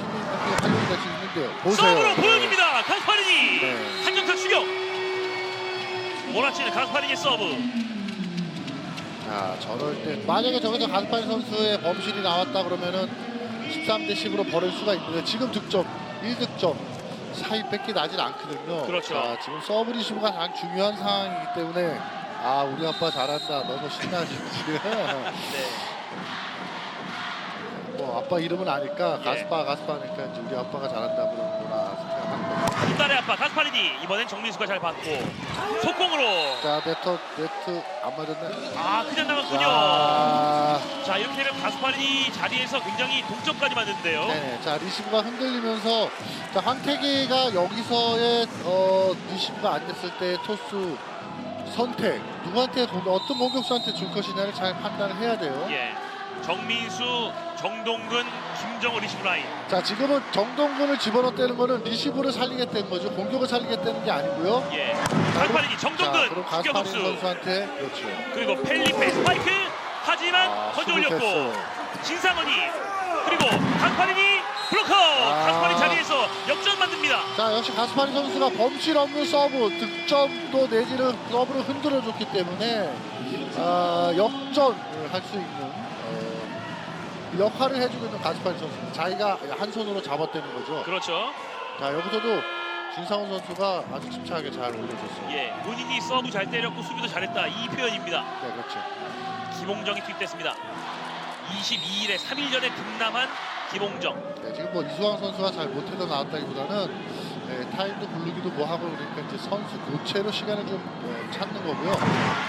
뭐 팀이 될수 있는데요. 보세요. 서브로 보여줍니다. 가스파리니 네. 한정탁 추격. 몰아치는 가스파리니 서브. 자, 저럴 때 만약에 저기서 가스파리 선수의 범실이 나왔다 그러면은 13 대 10으로 벌을 수가 있는데 지금 득점 1득점 사이 뺏기 나진 않거든요. 그렇죠. 자, 지금 서브 리시브가 가장 중요한 상황이기 때문에 아 우리 아빠 잘한다 너무 신나지 지금. 네. 뭐 아빠 이름은 아니까 예. 가스파 가스파니까 이제 우리 아빠가 잘한다 그러는구나 생각하는 거죠. 딸의 아빠 가스파리니 이번엔 정민수가 잘 받고 속공으로 자 네트 네트 안 맞았네. 아 그냥 나갔군요. 자, 자 이렇게 되면 가스파리니 자리에서 굉장히 동점까지 맞는데요. 네, 자 리시브가 흔들리면서 자 황태기가 여기서의 어, 리시브가 안 됐을 때 토스 선택 누구한테 공- 어떤 공격수한테 줄 것이냐를 잘 판단을 해야 돼요. 예. 정민수, 정동근, 김정우 리시브 라인. 자 지금은 정동근을 집어넣었다는 거는 리시브를 살리겠다는 거죠. 공격을 살리겠다는 게 아니고요. 예. 가스파리니 그럼 정동근 가스파린 추격업수 선수한테 그렇죠. 그리고 펠리페 스파이크 하지만 아, 수비 올렸고 패스. 신상원이 그리고 가스파리니 블로커 아. 가스파리 자리에서 역전 만듭니다. 자 역시 가스파리 선수가 범실 없는 서브 득점도 내지는 서브를 흔들어줬기 때문에 아, 역전을 할 수 있는 어, 역할을 해주고 있는 가스파리 선수 자기가 한 손으로 잡았다는 거죠 그렇죠. 자 여기서도 진상훈 선수가 아주 침착하게 잘 올려줬어요 예. 본인이 서브 잘 때렸고 수비도 잘했다 이 표현입니다. 네 그렇죠 김홍정이 투입됐습니다. 22일에 3일 전에 등남한 김홍정. 네, 지금 뭐 이수왕 선수가 잘 못해서 나왔다기보다는 네, 타임도 부르기도 뭐 하고 그러니까 이제 선수 교체로 시간을 좀 네, 찾는 거고요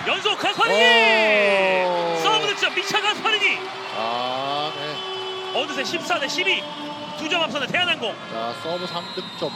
연속 가스파리니 오. 서브 득점 미차 가스파리니 아, 네. 어느새 14 대 12 두 점 앞서는 대한항공 자, 서브 3득점.